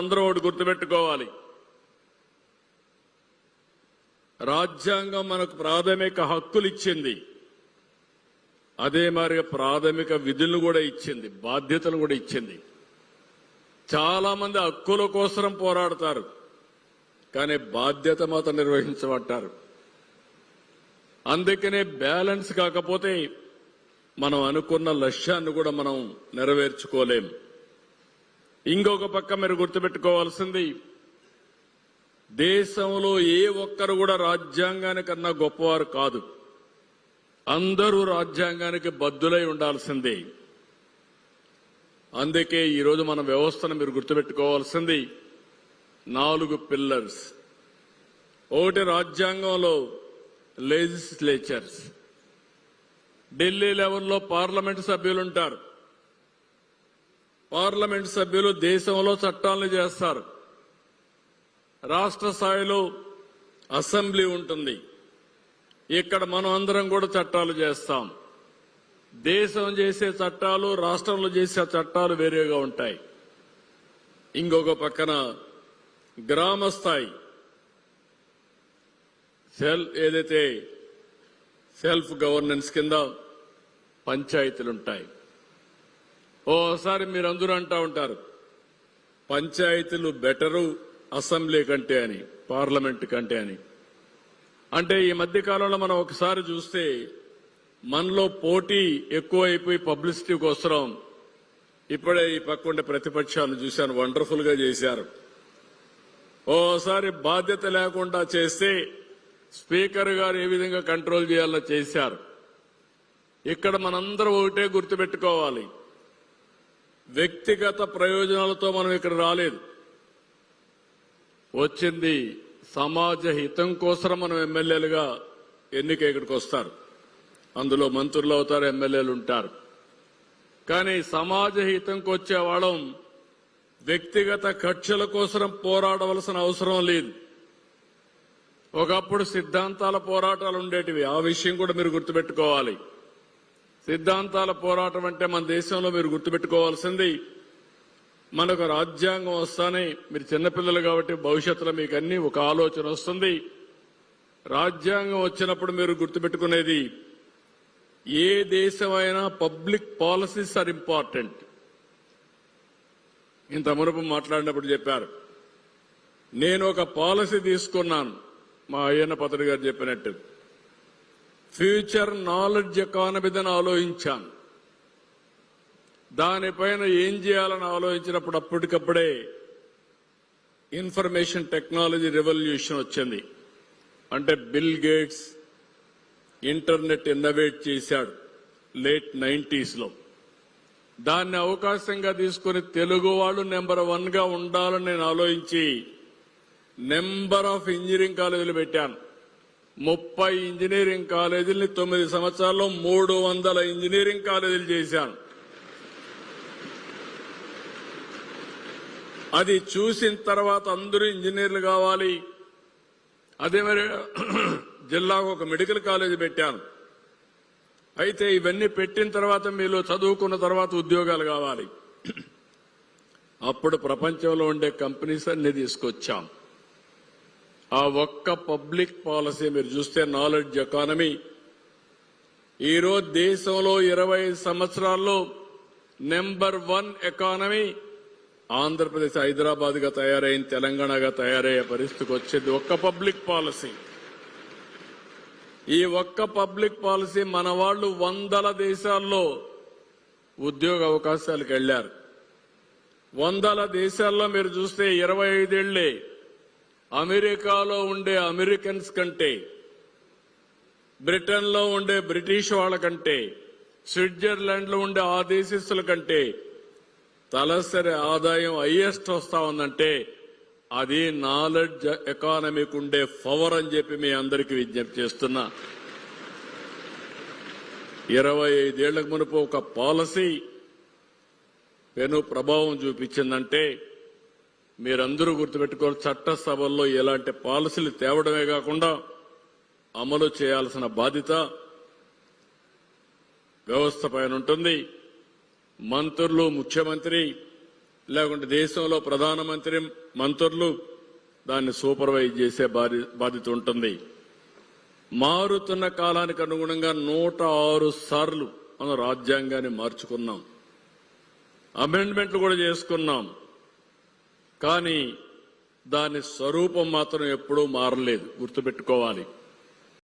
అందరూ ఒకటి గుర్తుపెట్టుకోవాలి. రాజ్యాంగం మనకు ప్రాథమిక హక్కులు ఇచ్చింది. అదే మరి ప్రాథమిక విధులను కూడా ఇచ్చింది బాధ్యతలు కూడా ఇచ్చింది. చాలా మంది హక్కుల కోసం పోరాడతారు కానీ బాధ్యత మాత్రం నిర్వహించబడ్డారు అందుకనే బ్యాలెన్స్ కాకపోతే మనం అనుకున్న లక్ష్యాన్ని కూడా మనం నెరవేర్చుకోలేం. ఇంకొక పక్క మీరు గుర్తుపెట్టుకోవాల్సింది దేశంలో ఏ ఒక్కరు కూడా రాజ్యాంగానికన్నా గొప్పవారు కాదు. అందరూ రాజ్యాంగానికి బద్దులై ఉండాల్సిందే. అందుకే ఈరోజు మన వ్యవస్థను మీరు గుర్తుపెట్టుకోవాల్సింది నాలుగు పిల్లర్స్ ఒకటి రాజ్యాంగంలో లెజిస్లేచర్స్ ఢిల్లీ లెవెల్లో పార్లమెంట్ సభ్యులు ఉంటారు పార్లమెంట్ సభ్యులు దేశంలో చట్టాలను చేస్తారు. రాష్ట్ర స్థాయిలో అసెంబ్లీ ఉంటుంది. ఇక్కడ మనం అందరం కూడా చట్టాలు చేస్తాం. దేశం చేసే చట్టాలు రాష్ట్రంలో చేసే చట్టాలు వేరేగా ఉంటాయి. ఇంకొక పక్కన గ్రామ స్థాయి. సెల్ ఏదైతే సెల్ఫ్ గవర్నెన్స్ కింద పంచాయతీలు ఉంటాయి ఓసారి మీరు అందరూ అంటా ఉంటారు పంచాయతీలు బెటరు అసెంబ్లీ కంటే అని పార్లమెంట్ కంటే అని. అంటే ఈ మధ్య కాలంలో మనం ఒకసారి చూస్తే మనలో పోటీ ఎక్కువ అయిపోయి పబ్లిసిటీ కోసం ఇప్పుడే ఈ పక్కుండే ప్రతిపక్షాలను చూశాను వండర్ఫుల్గా చేశారు. ఓసారి బాధ్యత లేకుండా చేస్తే స్పీకర్ గారు ఏ విధంగా కంట్రోల్ చేయాలో చేశారు. ఇక్కడ మనందరం ఒకటే గుర్తుపెట్టుకోవాలి. వ్యక్తిగత ప్రయోజనాలతో మనం ఇక్కడ రాలేదు. వచ్చింది సమాజ హితం కోసం మనం ఎమ్మెల్యేలుగా ఎన్నిక ఇక్కడికి వస్తారు. అందులో మంత్రులు అవుతారు ఎమ్మెల్యేలు ఉంటారు. కానీ సమాజ హితంకి వచ్చే వాళ్ళం వ్యక్తిగత కక్షల కోసం పోరాడవలసిన అవసరం లేదు. ఒకప్పుడు సిద్ధాంతాల పోరాటాలు ఉండేటివి. ఆ విషయం కూడా మీరు గుర్తుపెట్టుకోవాలి. సిద్ధాంతాల పోరాటం అంటే మన దేశంలో మీరు గుర్తుపెట్టుకోవాల్సింది మనకు రాజ్యాంగం వస్తానే మీరు చిన్నపిల్లలు కాబట్టి భవిష్యత్తులో మీకు అన్ని ఒక ఆలోచన వస్తుంది. రాజ్యాంగం వచ్చినప్పుడు మీరు గుర్తుపెట్టుకునేది ఏ దేశమైనా పబ్లిక్ పాలసీస్ ఆర్ ఇంపార్టెంట్. ఇంత మునుపు మాట్లాడినప్పుడు చెప్పారు నేను ఒక పాలసీ తీసుకున్నాను మా అయ్యన్న పత్రిక గారు చెప్పినట్టు. ఫ్యూచర్ నాలెడ్జ్ ఎకానమీదని ఆలోచించాను. దానిపైన ఏం చేయాలని ఆలోచించినప్పుడు అప్పటికప్పుడే ఇన్ఫర్మేషన్ టెక్నాలజీ రెవల్యూషన్ వచ్చింది. అంటే బిల్ గేట్స్ ఇంటర్నెట్ ఇన్నోవేట్ చేశాడు లేట్ నైంటీస్లో. దాన్ని అవకాశంగా తీసుకుని తెలుగు వాళ్ళు నెంబర్ వన్గా ఉండాలని నేను ఆలోచించి నెంబర్ ఆఫ్ ఇంజనీరింగ్ కాలేజీలు పెట్టాను. ముప్పై ఇంజనీరింగ్ కాలేజీల్ని తొమ్మిది సంవత్సరాల్లో మూడు వందల ఇంజనీరింగ్ కాలేజీలు చేశాను. అది చూసిన తర్వాత అందరూ ఇంజనీర్లు కావాలి. అదే మరి జిల్లాకు ఒక మెడికల్ కాలేజీ పెట్టాను. అయితే ఇవన్నీ పెట్టిన తర్వాత మీలో చదువుకున్న తర్వాత ఉద్యోగాలు కావాలి. అప్పుడు ప్రపంచంలో ఉండే కంపెనీస్ అన్ని తీసుకొచ్చాం. ఆ ఒక్క పబ్లిక్ పాలసీ మీరు చూస్తే నాలెడ్జ్ ఎకానమీ. ఈరోజు దేశంలో ఇరవై సంవత్సరాల్లో నెంబర్ వన్ ఎకానమీ ఆంధ్రప్రదేశ్ హైదరాబాద్గా తయారైంది తెలంగాణగా తయారయ్యే పరిస్థితికి వచ్చేది. ఒక్క పబ్లిక్ పాలసీ. ఈ ఒక్క పబ్లిక్ పాలసీ మన వాళ్ళు వందల దేశాల్లో ఉద్యోగ అవకాశాలకు వెళ్ళారు వందల దేశాల్లో మీరు చూస్తే ఇరవై ఐదేళ్ళే అమెరికాలో ఉండే అమెరికన్స్ కంటే బ్రిటన్లో ఉండే బ్రిటిష్ వాళ్ళ కంటే స్విట్జర్లాండ్లో ఉండే ఆ దేశస్తుల కంటే తలసరి ఆదాయం హైయెస్ట్ వస్తా ఉందంటే అది నాలెడ్జ్ ఎకానమీకి ఉండే పవర్ అని చెప్పి మీ అందరికీ విజ్ఞప్తి చేస్తున్నా. ఇరవై ఐదేళ్ళకు మునుపు ఒక పాలసీ పెను ప్రభావం చూపించిందంటే మీరందరూ గుర్తుపెట్టుకోవాలి చట్టసభల్లో ఎలాంటి పాలసీలు తేవడమే కాకుండా అమలు చేయాల్సిన బాధ్యత వ్యవస్థ పైన ఉంటుంది. మంత్రులు ముఖ్యమంత్రి లేకుంటే దేశంలో ప్రధానమంత్రి మంత్రులు దాన్ని సూపర్వైజ్ చేసే బాధ్య బాధ్యత ఉంటుంది. మారుతున్న కాలానికి అనుగుణంగా నూట ఆరు సార్లు మనం రాజ్యాంగాన్ని మార్చుకున్నాం. అమెండ్మెంట్లు కూడా చేసుకున్నాం. కానీ దాని స్వరూపం మాత్రం ఎప్పుడూ మారలేదు. గుర్తుపెట్టుకోవాలి.